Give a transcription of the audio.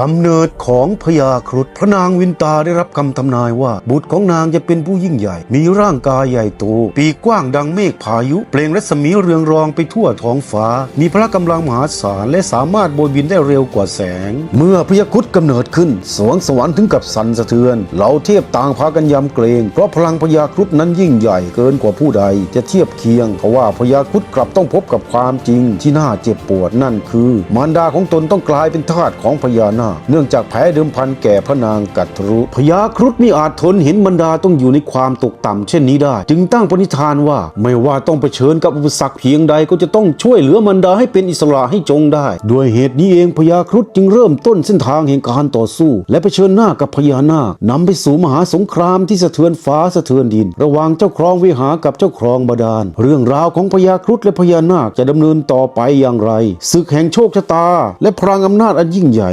กำเนิดของพญาครุฑพระนางวินตาได้รับคำทำนายว่า บุตรของนางจะเป็นผู้ยิ่งใหญ่ มีร่างกายใหญ่โต ปีกกว้างดังเมฆพายุ เปล่งรัศมีเรืองรองไปทั่วท้องฟ้า มีพละกำลังมหาศาลและสามารถโบยบินได้เร็วกว่าแสง เมื่อพญาครุฑกำเนิดขึ้น สวงสวรรค์ถึงกับสั่นสะเทือนเหล่าเทพต่างพากันยำเกรงเพราะพลังพญาครุฑนั้นยิ่งใหญ่เกินกว่าผู้ใด จะเทียบเคียงเพราะว่าพญาครุฑกลับต้องพบกับความจริงที่น่าเจ็บปวดนั่นคือ มารดาของตนต้องกลายเป็นทาสของพญานาคเนื่องจากแพ้เดิมพันแก่พระนางกัตรุพญาครุฑมิอาจทนเห็นบรรดาต้องอยู่ในความตกต่ำเช่นนี้ได้ จึงตั้งปณิธานว่า ไม่ว่าต้องเผชิญกับอุปสรรคเพียงใดก็จะต้องช่วยเหลือมารดาให้เป็นอิสระให้จงได้ ด้วยเหตุนี้เองพญาครุฑจึงเริ่มต้นเส้นทางแห่งการต่อสู้ และเผชิญหน้ากับพญานาคนำไปสู่มหาสงครามที่สะเทือนฟ้าสะเทือนดิน ระหว่างเจ้าครองวิหารกับเจ้าครองบาดาล เรื่องราวของพญาครุฑและพญานาคจะดำเนินต่อไปอย่างไรศึกแห่งโชคชะตา และพลังอำนาจอันยิ่งใหญ่